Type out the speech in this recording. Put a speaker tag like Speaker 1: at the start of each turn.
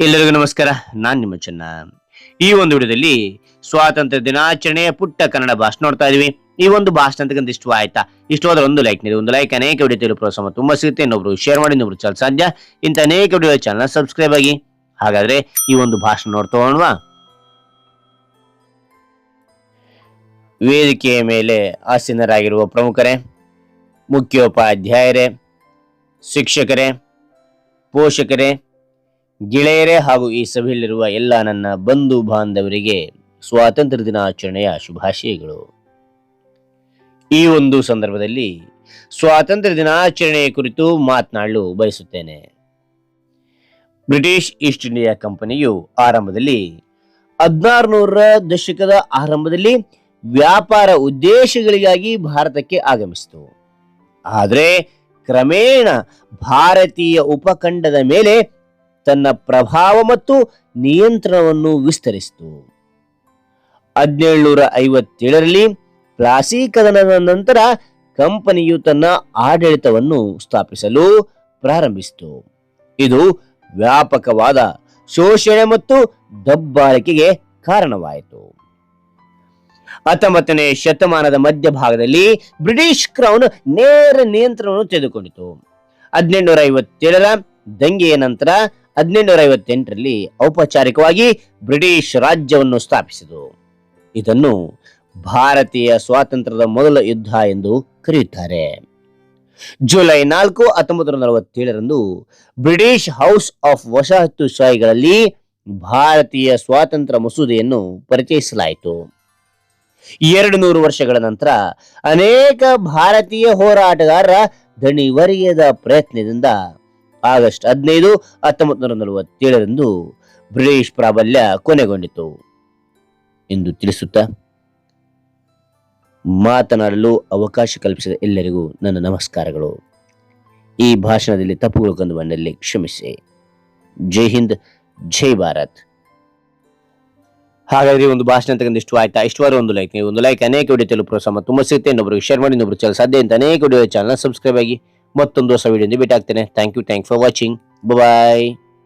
Speaker 1: ಎಲ್ಲರಿಗೂ ನಮಸ್ಕಾರ. ನಾನ್ ನಿಮ್ಮ ಚೆನ್ನ. ಈ ಒಂದು ವಿಡಿಯೋದಲ್ಲಿ ಸ್ವಾತಂತ್ರ್ಯ ದಿನಾಚರಣೆಯ ಪುಟ್ಟ ಕನ್ನಡ ಭಾಷಣ ನೋಡ್ತಾ ಇದೀವಿ. ಈ ಒಂದು ಭಾಷಣ ಅಂತಕ್ಕಂಥ ಇಷ್ಟ ಆಯ್ತಾ? ಇಷ್ಟವಾದ್ರೆ ಒಂದು ಲೈಕ್ ನೀಡಿ, ಒಂದು ಲೈಕ್ ಅನೇಕ ವಿಡಿಯೋ ತಿಳಿದು ಪ್ರೋತ್ಸಾಹ ತುಂಬಾ ಸಿಗುತ್ತೆ. ಇನ್ನೊಬ್ರು ಶೇರ್ ಮಾಡಿ, ಇನ್ನೊಬ್ರು ಚಾನಲ್ ಸಾಧ್ಯ. ಇಂಥ ಅನೇಕ ವಿಡಿಯೋ ಚಾನಲ್ ಸಬ್ಸ್ಕ್ರೈಬ್ ಆಗಿ. ಹಾಗಾದ್ರೆ ಈ ಒಂದು ಭಾಷಣ ನೋಡ್ತಾ ವೇದಿಕೆಯ ಮೇಲೆ ಆಸೀನರಾಗಿರುವ ಪ್ರಮುಖರೇ, ಮುಖ್ಯೋಪಾಧ್ಯಾಯರೇ, ಶಿಕ್ಷಕರೇ, ಪೋಷಕರೇ ಗೆಳೆಯರೇ ಹಾಗೂ ಈ ಸಭೆಯಲ್ಲಿರುವ ಎಲ್ಲ ನನ್ನ ಬಂಧು ಬಾಂಧವರಿಗೆ ಸ್ವಾತಂತ್ರ್ಯ ದಿನಾಚರಣೆಯ ಶುಭಾಶಯಗಳು. ಈ ಒಂದು ಸಂದರ್ಭದಲ್ಲಿ ಸ್ವಾತಂತ್ರ್ಯ ದಿನಾಚರಣೆಯ ಕುರಿತು ಮಾತನಾಡಲು ಬಯಸುತ್ತೇನೆ. ಬ್ರಿಟಿಷ್ ಈಸ್ಟ್ ಇಂಡಿಯಾ ಕಂಪನಿಯು ಆರಂಭದಲ್ಲಿ ಹದಿನಾರುನೂರರ ದಶಕದ ಆರಂಭದಲ್ಲಿ ವ್ಯಾಪಾರ ಉದ್ದೇಶಗಳಿಗಾಗಿ ಭಾರತಕ್ಕೆ ಆಗಮಿಸಿತು. ಆದರೆ ಕ್ರಮೇಣ ಭಾರತೀಯ ಉಪಖಂಡದ ಮೇಲೆ ತನ್ನ ಪ್ರಭಾವ ಮತ್ತು ನಿಯಂತ್ರಣವನ್ನು ವಿಸ್ತರಿಸಿತು. ಹದಿನೇಳುನೂರ ಐವತ್ತೇಳರಲ್ಲಿ ಪ್ಲಾಸಿ ಕದನದ ನಂತರ ಕಂಪನಿಯು ತನ್ನ ಆಡಳಿತವನ್ನು ಸ್ಥಾಪಿಸಲು ಪ್ರಾರಂಭಿಸಿತು. ಇದು ವ್ಯಾಪಕವಾದ ಶೋಷಣೆ ಮತ್ತು ದಬ್ಬಾಳಿಕೆಗೆ ಕಾರಣವಾಯಿತು. ಹತ್ತೊಂಬತ್ತನೇ ಶತಮಾನದ ಮಧ್ಯಭಾಗದಲ್ಲಿ ಬ್ರಿಟಿಷ್ ಕ್ರೌನ್ ನೇರ ನಿಯಂತ್ರಣವನ್ನು ತೆಗೆದುಕೊಂಡಿತು. ಹದಿನೆಂಟುನೂರ ಐವತ್ತೇಳರ ದಂಗೆಯ ನಂತರ ಹದಿನೆಂಟುನೂರ ಐವತ್ತೆಂಟರಲ್ಲಿ ಔಪಚಾರಿಕವಾಗಿ ಬ್ರಿಟಿಷ್ ರಾಜ್ಯವನ್ನು ಸ್ಥಾಪಿಸಿತು. ಇದನ್ನು ಭಾರತೀಯ ಸ್ವಾತಂತ್ರ್ಯದ ಮೊದಲ ಯುದ್ಧ ಎಂದು ಕರೆಯುತ್ತಾರೆ. ಜುಲೈ ನಾಲ್ಕು ಹತ್ತೊಂಬತ್ತು ನೂರ ನಲವತ್ತೇಳರಂದು ಬ್ರಿಟಿಷ್ ಹೌಸ್ ಆಫ್ ವಸಾಹತುಶಾಹಿಗಳಲ್ಲಿ ಭಾರತೀಯ ಸ್ವಾತಂತ್ರ್ಯ ಮಸೂದೆಯನ್ನು ಪರಿಚಯಿಸಲಾಯಿತು. ಎರಡು ನೂರು ವರ್ಷಗಳ ನಂತರ ಅನೇಕ ಭಾರತೀಯ ಹೋರಾಟಗಾರರ ದಣಿವರಿಯದ ಪ್ರಯತ್ನದಿಂದ ಆಗಸ್ಟ್ ಹದಿನೈದು ಹತ್ತೊಂಬತ್ತು ನೂರ ನಲವತ್ತೇಳರಂದು ಬ್ರಿಟಿಷ್ ಪ್ರಾಬಲ್ಯ ಕೊನೆಗೊಂಡಿತು. ಎಂದು ತಿಳಿಸುತ್ತಾ ಮಾತನಾಡಲು ಅವಕಾಶ ಕಲ್ಪಿಸಿದ ಎಲ್ಲರಿಗೂ ನನ್ನ ನಮಸ್ಕಾರಗಳು. ಈ ಭಾಷಣದಲ್ಲಿ ತಪ್ಪುಗಳು ಕಂದು ಬಂದಲ್ಲಿ ಕ್ಷಮಿಸಿ. ಜೈ ಹಿಂದ್, ಜೈ ಭಾರತ್. ಹಾಗಾದ್ರೆ ಒಂದು ಭಾಷಣ ಅಂತಕ್ಕಂಥ ಇಷ್ಟು ಆಯ್ತಾ? ಇಷ್ಟವಾದ ಒಂದು ಲೈಕ್ ನೀವು ಒಂದು ಲೈಕ್ ಅನೇಕ ವಿಡಿಯೋ ತೆಲುಗು ಪ್ರೋತ್ಸಾಹ ತುಂಬ ಸಿಗುತ್ತೆ ಇನ್ನೊಬ್ಬರಿಗೆ ಶೇರ್ ಮಾಡಿ ಇನ್ನೊಬ್ರು ಚಾನಲ್. ಸಾಧ್ಯ ಅಂತ ಅನೇಕ ವಿಡಿಯೋ ಚಾನಲ್ ಸಬ್ಸ್ಕ್ರೈಬ್ ಆಗಿ ಮತ್ತೊಂದು ಹೊಸ ವಿಡಿಯೋ ಭೇಟಿ ಆಗ್ತೇನೆ thank you thank for watching bye